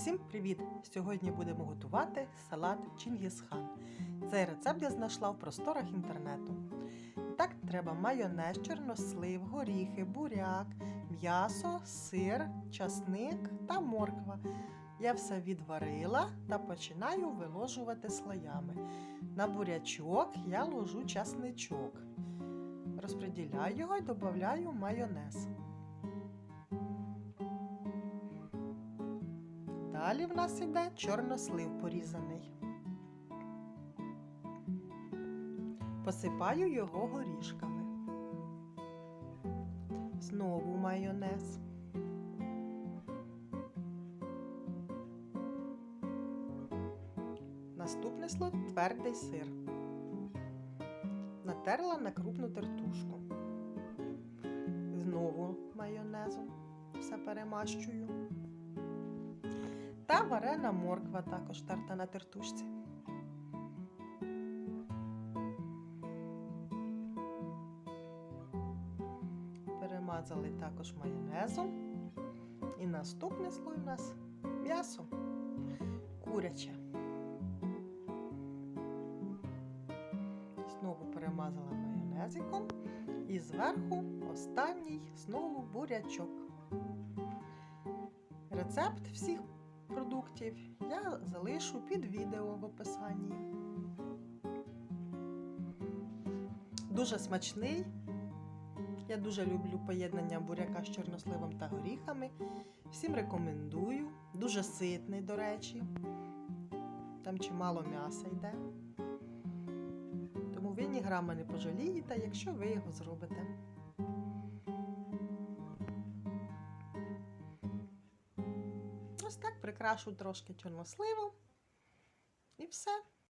Всім привіт! Сьогодні будемо готувати салат Чингісхан. Цей рецепт я знайшла в просторах інтернету. Так, треба майонез, чорнослив, горіхи, буряк, м'ясо, сир, часник та морква. Я все відварила та починаю виложувати слоями. На бурячок я ложу часничок. Розподіляю його і додаю майонез. Далі в нас йде чорнослив порізаний. Посипаю його горішками. Знову майонез. Наступний слот твердий сир. Натерла на крупну тертушку. Знову майонезом все перемащую. Та варена морква також тарта на тертушці. Перемазали також майонезом. І наступний слой у нас м'ясо куряче. Знову перемазала майонезиком. І зверху останній знову бурячок. Рецепт всіх продуктів я залишу під відео в описанні. Дуже смачний. Я дуже люблю поєднання буряка з чорносливом та горіхами. Всім рекомендую. Дуже ситний, до речі. Там чимало м'яса йде. Тому ви ні грама не пожалієте, якщо ви його зробите. Ось так прикрашу трошки чорносливом. І все.